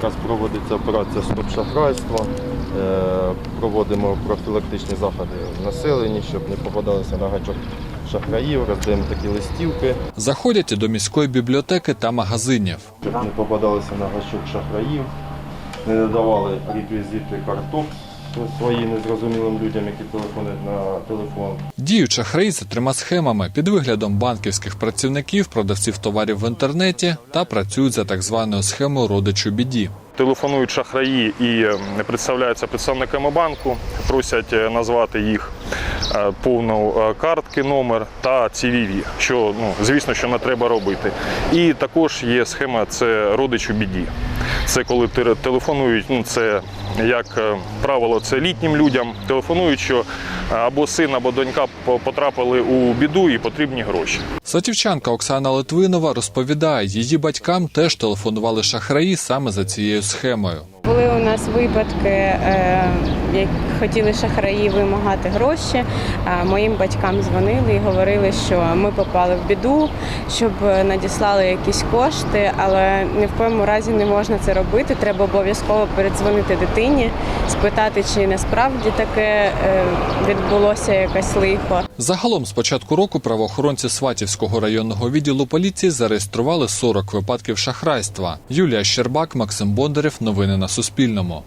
Зараз проводиться операція Стоп шахрайство. Е, Проводимо профілактичні заходи в населенні, щоб не попадалися на гачок шахраїв, роздаємо такі листівки, Заходять і до міської бібліотеки та магазинів. щоб не попадалися на гачок шахраїв, не надавали реквізити карток свої незрозумілим людям, які телефонують на телефон. Діють шахраї за трьома схемами під виглядом банківських працівників, продавців товарів в інтернеті та працюють за так званою схемою родичу біді. Телефонують шахраї і е, представляються представниками банку, просять е, назвати їх е, повну е, картки, номер та CVV, що ну звісно, що не треба робити. І також є схема це родич у біді. Це коли телефонують, ну це як е, правило, це літнім людям. Телефонують, що е, або син, або донька по- потрапили у біду і потрібні гроші. Сатівчанка Оксана Литвинова розповідає, її батькам теж телефонували шахраї саме за цією схемою. Були у нас випадки, е, як хотіли шахраї вимагати гроші. Моїм батькам дзвонили і говорили, що ми попали в біду, щоб надіслали якісь кошти, але ні в коєму разі не можна це робити. Треба обов'язково передзвонити дитині, спитати, чи насправді таке е, відбулося якесь лихо. Загалом з початку року правоохоронці Сватівського районного відділу поліції зареєстрували 40 випадків шахрайства. Юлія Щербак, Максим Бондарєв. Новини на Суспільному.